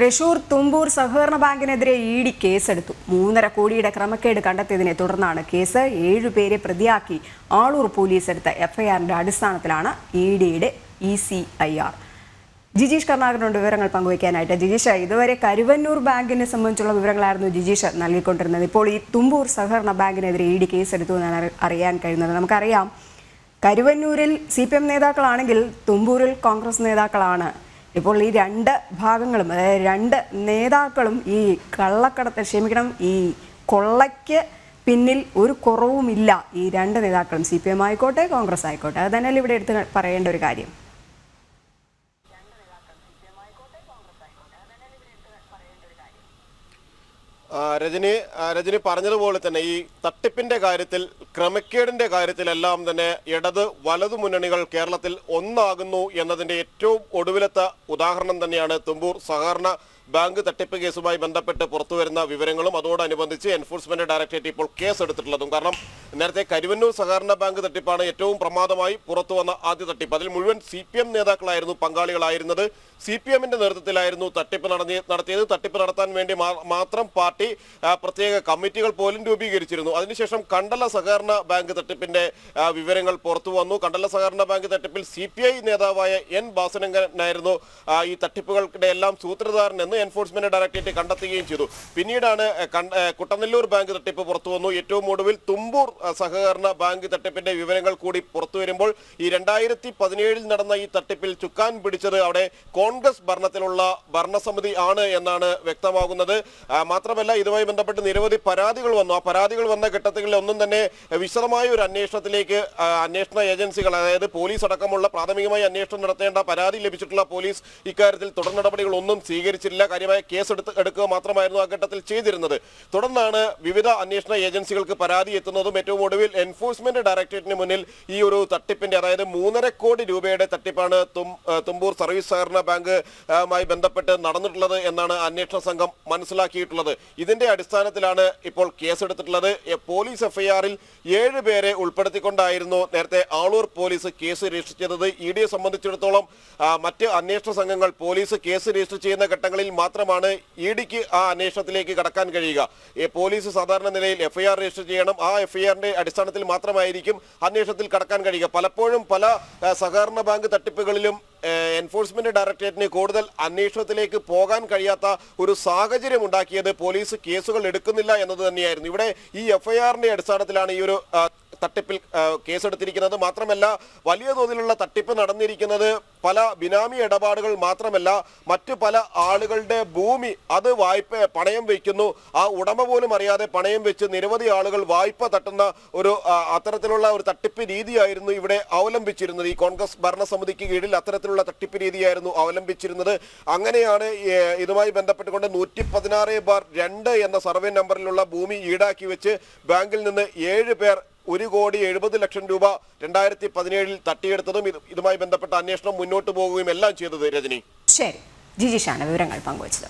തൃശൂർ തുമ്പൂർ സഹകരണ ബാങ്കിനെതിരെ E D കേസെടുത്തു. മൂന്നര കോടിയുടെ ക്രമക്കേട് കണ്ടെത്തിയതിനെ തുടർന്നാണ് കേസ് ഏഴുപേരെ പ്രതിയാക്കി. ആളൂർ പോലീസ് എടുത്ത എഫ്ഐആറിന്റെ അടിസ്ഥാനത്തിലാണ് ഇ ഡിയുടെ E C I R. Jijeesh കർണാകരനോട് വിവരങ്ങൾ പങ്കുവയ്ക്കാനായിട്ട്. ജിജീഷ് ഇതുവരെ കരുവന്നൂർ ബാങ്കിനെ സംബന്ധിച്ചുള്ള വിവരങ്ങളായിരുന്നു ജിജീഷ് നൽകിക്കൊണ്ടിരുന്നത്. ഇപ്പോൾ ഈ തുമ്പൂർ സഹകരണ ബാങ്കിനെതിരെ ഇ ഡി കേസെടുത്തു എന്നാണ് അറി- അറിയാൻ കഴിയുന്നത്. നമുക്കറിയാം കരുവന്നൂരിൽ സി പി എം നേതാക്കളാണെങ്കിൽ തുമ്പൂരിൽ കോൺഗ്രസ് നേതാക്കളാണ്. ഇപ്പോൾ ഈ രണ്ട് ഭാഗങ്ങളും അതായത് രണ്ട് നേതാക്കളും ഈ കള്ളക്കടത്ത് ക്ഷമിക്കണം ഈ കൊള്ളയ്ക്ക് പിന്നിൽ ഒരു കുറവുമില്ല ഈ രണ്ട് നേതാക്കളും. സി പി എം ആയിക്കോട്ടെ കോൺഗ്രസ് ആയിക്കോട്ടെ അത് തന്നെയല്ലേ ഇവിടെ എടുത്ത് പറയേണ്ട ഒരു കാര്യം. രജനി രജനി പറഞ്ഞതുപോലെ തന്നെ ഈ തട്ടിപ്പിന്റെ കാര്യത്തിൽ ക്രമക്കേടിന്റെ കാര്യത്തിലെല്ലാം തന്നെ ഇടത് വലതു മുന്നണികൾ കേരളത്തിൽ ഒന്നാകുന്നു എന്നതിന്റെ ഏറ്റവും ഒടുവിലത്തെ ഉദാഹരണം തന്നെയാണ് തുമ്പൂർ സഹകരണ ബാങ്ക് തട്ടിപ്പ് കേസുമായി ബന്ധപ്പെട്ട് പുറത്തുവരുന്ന വിവരങ്ങളും. അതോടനുബന്ധിച്ച് എൻഫോഴ്സ്മെന്റ് ഡയറക്ടറേറ്റ് ഇപ്പോൾ കേസ് എടുത്തിട്ടുള്ളതും കാരണം നേരത്തെ കരുവന്നൂർ സഹകരണ ബാങ്ക് തട്ടിപ്പാണ് ഏറ്റവും പ്രമാദമായി പുറത്തു വന്ന ആദ്യ തട്ടിപ്പ്. അതിൽ മുഴുവൻ സി പി എം നേതാക്കളായിരുന്നു പങ്കാളികളായിരുന്നത്. സി പി എമ്മിന്റെ നേതൃത്വത്തിലായിരുന്നു തട്ടിപ്പ് നടന്നി നടത്തിയത്. തട്ടിപ്പ് നടത്താൻ വേണ്ടി മാത്രം പാർട്ടി പ്രത്യേക കമ്മിറ്റികൾ പോലും രൂപീകരിച്ചിരുന്നു. അതിനുശേഷം കണ്ടല സഹകരണ ബാങ്ക് തട്ടിപ്പിന്റെ വിവരങ്ങൾ പുറത്തു വന്നു. കണ്ടല സഹകരണ ബാങ്ക് തട്ടിപ്പിൽ സി പി ഐ നേതാവായ എൻ ബാസനങ്കനായിരുന്നു ഈ തട്ടിപ്പുകളുടെ എല്ലാം സൂത്രധാരൻ എന്ന് എൻഫോഴ്സ്മെന്റ് ഡയറക്ടറേറ്റ് കണ്ടെത്തുകയും ചെയ്തു. പിന്നീടാണ് കുട്ടനെല്ലൂർ ബാങ്ക് തട്ടിപ്പ് പുറത്തു വന്നു. ഏറ്റവും ഒടുവിൽ തുമ്പൂർ സഹകരണ ബാങ്ക് തട്ടിപ്പിന്റെ വിവരങ്ങൾ കൂടി പുറത്തു വരുമ്പോൾ ഈ രണ്ടായിരത്തി പതിനേഴിൽ നടന്ന ഈ തട്ടിപ്പിൽ ചുക്കാൻ പിടിച്ചത് അവിടെ കോൺഗ്രസ് ഭരണത്തിലുള്ള ഭരണസമിതി ആണ് എന്നാണ് വ്യക്തമാകുന്നത്. മാത്രമല്ല ഇതുമായി ബന്ധപ്പെട്ട് നിരവധി പരാതികൾ വന്നു. ആ പരാതികൾ വന്ന ഘട്ടത്തിൽ ഒന്നും തന്നെ വിശദമായ ഒരു അന്വേഷണത്തിലേക്ക് അന്വേഷണ ഏജൻസികൾ അതായത് പോലീസ് അടക്കമുള്ള പ്രാഥമികമായി അന്വേഷണം നടത്തേണ്ട പരാതി ലഭിച്ചിട്ടുള്ള പോലീസ് ഇക്കാര്യത്തിൽ തുടർ നടപടികൾ ഒന്നും സ്വീകരിച്ചില്ല കാര്യമായ കേസ് എടുത്ത് എടുക്കുക മാത്രമായിരുന്നു ആ ഘട്ടത്തിൽ ചെയ്തിരുന്നത്. തുടർന്നാണ് വിവിധ അന്വേഷണ ഏജൻസികൾക്ക് പരാതി എത്തുന്നതും ഏറ്റവും ഒടുവിൽ എൻഫോഴ്സ്മെന്റ് ഡയറക്ടറേറ്റിന് മുന്നിൽ ഈ ഒരു തട്ടിപ്പിന്റെ അതായത് മൂന്നര കോടി രൂപയുടെ തട്ടിപ്പാണ് തുമ്പൂർ സർവീസ് സഹകരണ ബാങ്ക് ആ, മായി ബന്ധപ്പെട്ട് നടന്നിട്ടുള്ളത് എന്നാണ് അന്വേഷണ സംഘം മനസ്സിലാക്കിയിട്ടുള്ളത്. ഇതിന്റെ അടിസ്ഥാനത്തിലാണ് ഇപ്പോൾ കേസെടുത്തിട്ടുള്ളത്. പോലീസ് എഫ്ഐആറിൽ ഏഴ് പേരെ ഉൾപ്പെടുത്തിക്കൊണ്ടായിരുന്നു നേരത്തെ ആളൂർ പോലീസ് കേസ് രജിസ്റ്റർ ചെയ്തത്. ഇ ഡിയെ സംബന്ധിച്ചിടത്തോളം മറ്റ് അന്വേഷണ സംഘങ്ങൾ പോലീസ് കേസ് രജിസ്റ്റർ ചെയ്യുന്ന ഘട്ടങ്ങളിൽ മാത്രമാണ് ഇ ഡിക്ക് ആ അന്വേഷണത്തിലേക്ക് കടക്കാൻ കഴിയുക. പോലീസ് സാധാരണ നിലയിൽ എഫ്ഐആർ രജിസ്റ്റർ ചെയ്യണം. ആ എഫ്ഐആറിന്റെ അടിസ്ഥാനത്തിൽ മാത്രമായിരിക്കും അന്വേഷണത്തിൽ കടക്കാൻ കഴിയുക. പലപ്പോഴും പല സഹകരണ ബാങ്ക് തട്ടിപ്പുകളിലും എൻഫോഴ്സ്മെന്റ് ഡയറക്ടറേറ്റിന് കൂടുതൽ അന്വേഷണത്തിലേക്ക് പോകാൻ കഴിയാത്ത ഒരു സാഹചര്യം ഉണ്ടാക്കിയത് പോലീസ് കേസുകൾ എടുക്കുന്നില്ല എന്നത് തന്നെയായിരുന്നു. ഇവിടെ ഈ എഫ്ഐആറിന്റെ അടിസ്ഥാനത്തിലാണ് ഈ ഒരു തട്ടിപ്പിൽ കേസെടുത്തിരിക്കുന്നത്. മാത്രമല്ല വലിയ തോതിലുള്ള തട്ടിപ്പ് നടന്നിരിക്കുന്നത് പല ബിനാമി ഇടപാടുകൾ മാത്രമല്ല മറ്റു പല ആളുകളുടെ ഭൂമി അത് വായ്പ പണയം വയ്ക്കുന്നു. ആ ഉടമ പോലും അറിയാതെ പണയം വെച്ച് നിരവധി ആളുകൾ വായ്പ തട്ടുന്ന ഒരു അത്തരത്തിലുള്ള ഒരു തട്ടിപ്പ് രീതിയായിരുന്നു ഇവിടെ അവലംബിച്ചിരുന്നത്. ഈ കോൺഗ്രസ് ഭരണസമിതിക്ക് കീഴിൽ അത്തരത്തിലുള്ള തട്ടിപ്പ് രീതിയായിരുന്നു അവലംബിച്ചിരുന്നത്. അങ്ങനെയാണ് ഇതുമായി ബന്ധപ്പെട്ടുകൊണ്ട് നൂറ്റി പതിനാറ് ബാർ രണ്ട് എന്ന സർവേ നമ്പറിലുള്ള ഭൂമി ഈടാക്കി വെച്ച് ബാങ്കിൽ നിന്ന് ഏഴ് പേർ ഒരു കോടി എഴുപത് ലക്ഷം രൂപ രണ്ടായിരത്തി പതിനേഴിൽ തട്ടിയെടുത്തതും ഇതുമായി ബന്ധപ്പെട്ട അന്വേഷണം മുന്നോട്ട് പോകുകയും എല്ലാം ചെയ്തത് രജനി. ശരി. ജിജിഷാണ് വിവരങ്ങൾ പങ്കുവച്ചത്.